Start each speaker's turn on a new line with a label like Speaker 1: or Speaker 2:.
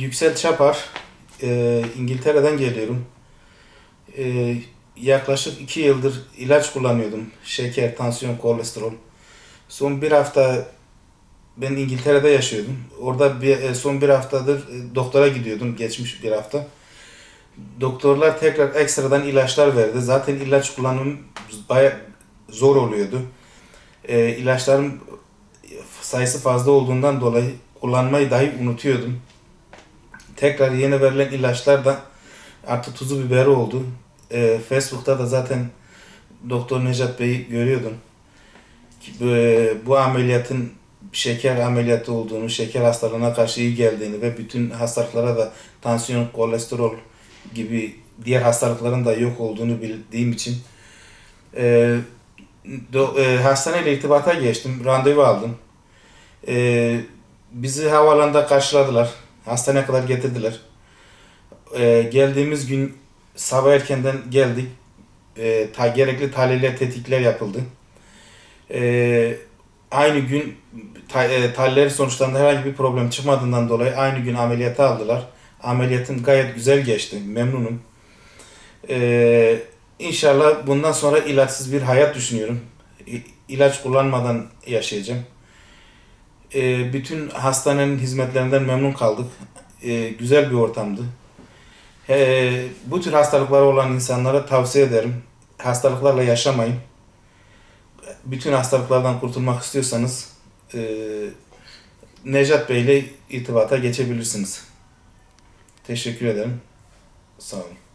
Speaker 1: Yüksel Çapar. Ee, İngiltere'den geliyorum. Ee, yaklaşık iki yıldır ilaç kullanıyordum. Şeker, tansiyon, kolesterol. Son bir hafta ben İngiltere'de yaşıyordum. Orada bir, e, son bir haftadır e, doktora gidiyordum. Geçmiş bir hafta. Doktorlar tekrar ekstradan ilaçlar verdi. Zaten ilaç kullanımı baya zor oluyordu. Ee, ilaçların sayısı fazla olduğundan dolayı kullanmayı dahi unutuyordum. Tekrar yeni verilen ilaçlar da artık tuzu biberi oldu. Ee, Facebook'ta da zaten Doktor Necat Bey'i görüyordum. Ki Bu, ameliyatın şeker ameliyatı olduğunu, şeker hastalığına karşı iyi geldiğini ve bütün hastalıklara da tansiyon, kolesterol gibi diğer hastalıkların da yok olduğunu bildiğim için e, do, e, hastaneyle irtibata geçtim, randevu aldım. E, bizi havaalanında karşıladılar. Hastaneye kadar getirdiler. E, geldiğimiz gün sabah erkenden geldik. E, ta, gerekli tahliller, tetkikler yapıldı. E, aynı gün ta, e, tahliller sonuçlarında herhangi bir problem çıkmadığından dolayı aynı gün ameliyata aldılar. Ameliyatım gayet güzel geçti. Memnunum. E, inşallah bundan sonra ilaçsız bir hayat düşünüyorum. İlaç kullanmadan yaşayacağım. E, bütün hastanenin hizmetlerinden memnun kaldık. E, güzel bir ortamdı. E, bu tür hastalıkları olan insanlara tavsiye ederim. Hastalıklarla yaşamayın. Bütün hastalıklardan kurtulmak istiyorsanız e, Necat Bey ile irtibata geçebilirsiniz. Teşekkür ederim. Sağ olun.